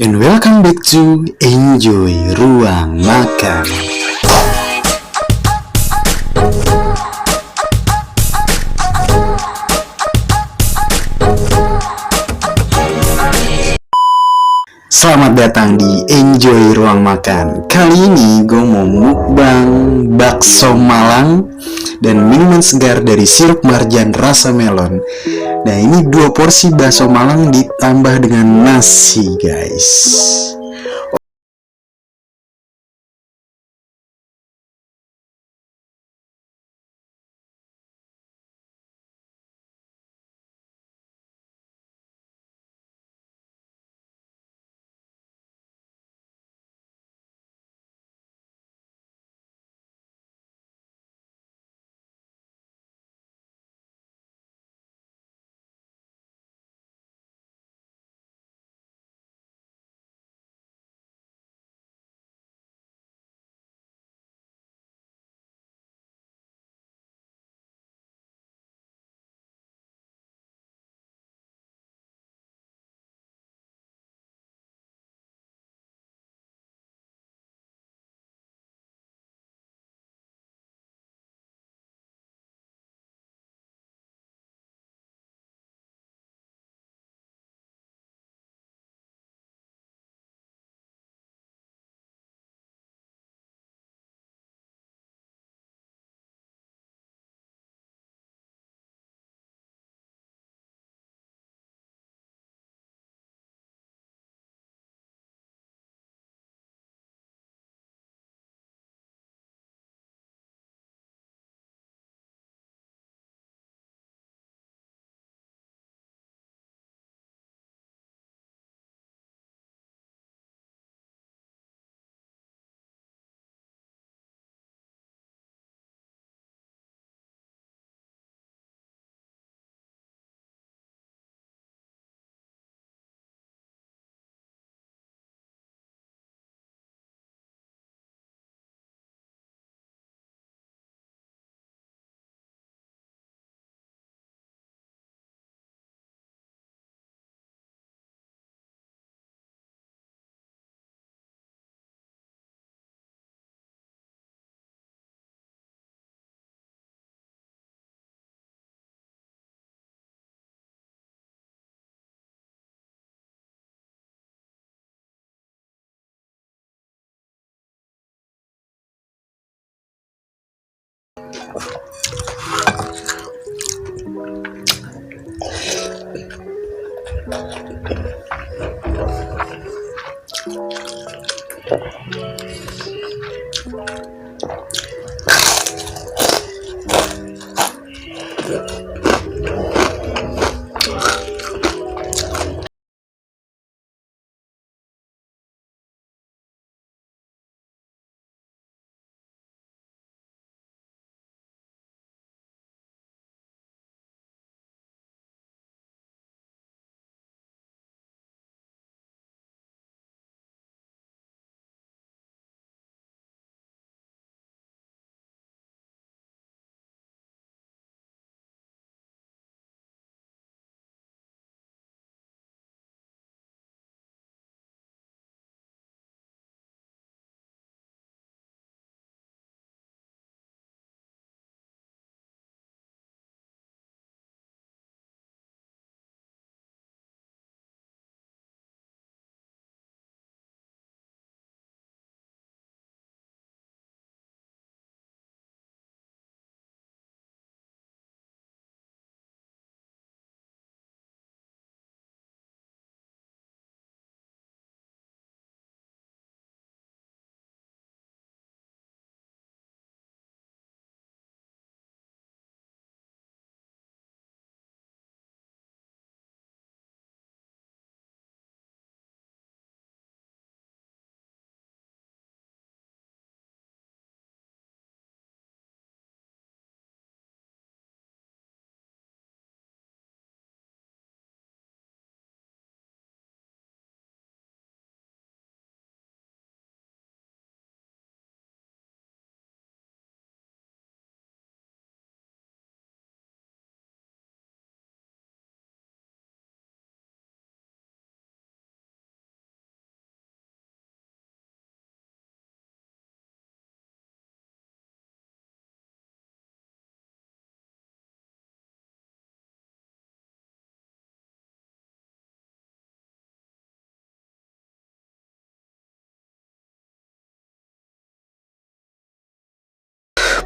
and welcome back to Enjoy Ruang Makan. Selamat datang di Enjoy Ruang Makan. Kali ini gue mau mukbang bakso Malang dan minuman segar dari sirup marjan rasa melon. Nah ini dua porsi bakso Malang ditambah dengan nasi guys.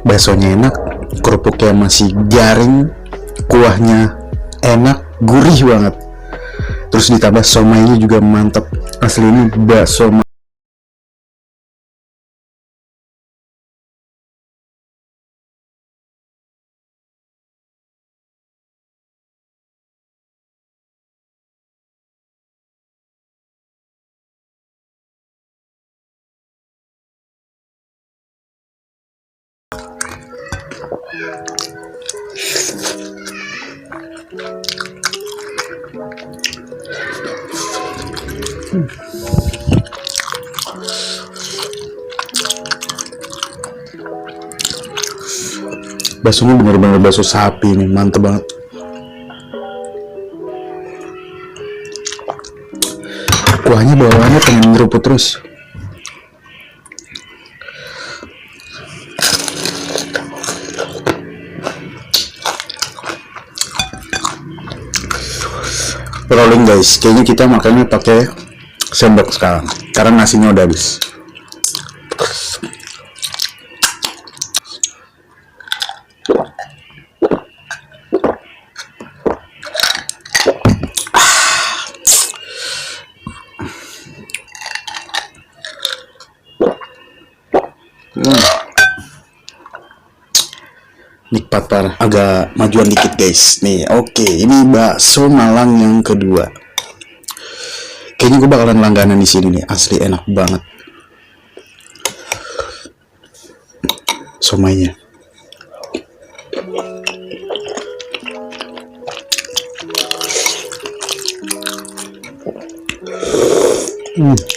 Baksonya enak kerupuknya masih garing kuahnya enak gurih banget. Terus ditambah somainya juga mantep. Asli ini bakso ma- baksonya bener-bener bakso sapi nih mantep banget. Kuahnya bawaannya pengen ngeruput terus rolling guys. Kayaknya kita makannya pakai sendok sekarang karena nasinya udah habis parah agak majuan dikit guys. Nih oke ini bakso Malang yang kedua. Kayaknya gue bakalan langganan di sini nih. Asli enak banget. Somainya. Hmm.